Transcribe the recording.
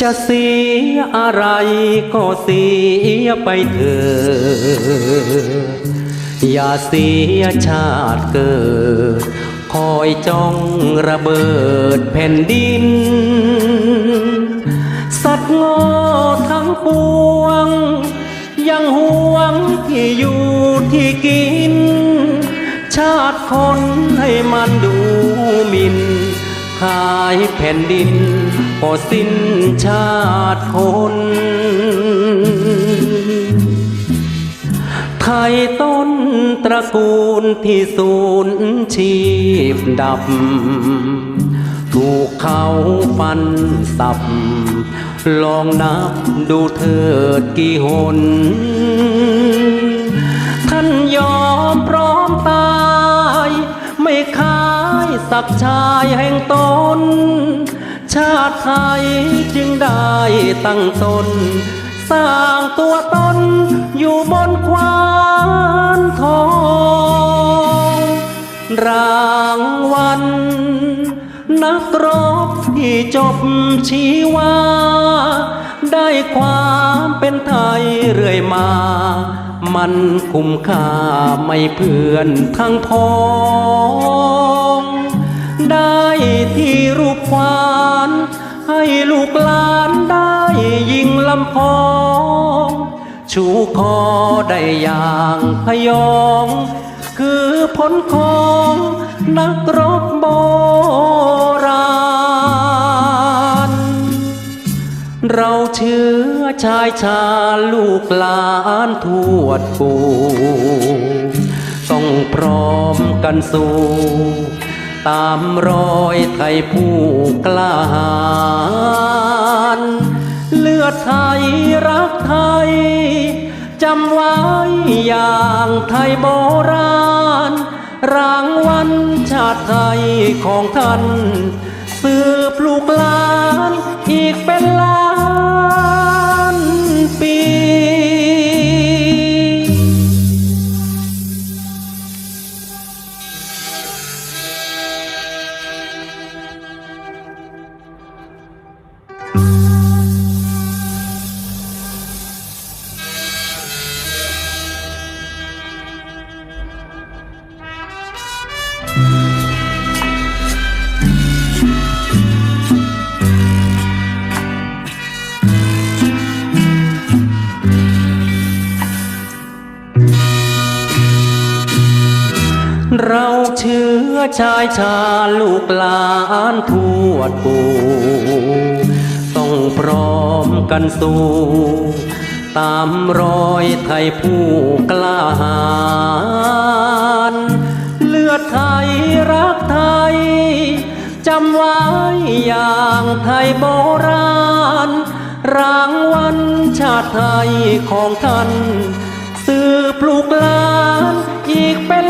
จะเสียอะไรก็เสียไปเถิดอย่าเสียชาติเกิด คอยจ้องระเบิดแผ่นดิน สัตว์ง่ทั้งปวง ยังห่วงที่อยู่ที่กิน ชาติคนให้มันดูหมิน ขายแผ่นดินก็สิ้นชาติคนไทยต้นตระกูลที่สูญชีพดับ ถูกเขาฟันสับ ลองนับดูเถิดกี่หน ท่านยอมพร้อมายสักชายแห่งตน ชาติไทยจึงได้ตั้งตน สร้างตัวตนอยู่บนควานทองรางวัลนักรบที่จบชีวา ได้ความเป็นไทยเรื่อยมา มันคุ้มค่าไม่เพื่อนทั้งพ้อง ลำพองชูคอได้อย่างพยอง คือผลของนักรบโบราณ เราเชื้อชายชาลูกหลานทวดปู่ต้องพร้อมกันสู้ตามรอยไทยผู้กล้าหาญ อดไทยรักไทย จำไว้อย่างไทยโบราณ รางวัลชาติไทยของท่านสืบลูกหลาน เราเชื้อชายชาลูกหลานทวดปู่ต้องพร้อมกันสู้ตามรอยไทยผู้กล้าหาญเลือดไทยรักไทยจำไว้อย่างไทยโบราณ รางวัลชาติไทยของท่าน สืบลูกหลานอีกเป็น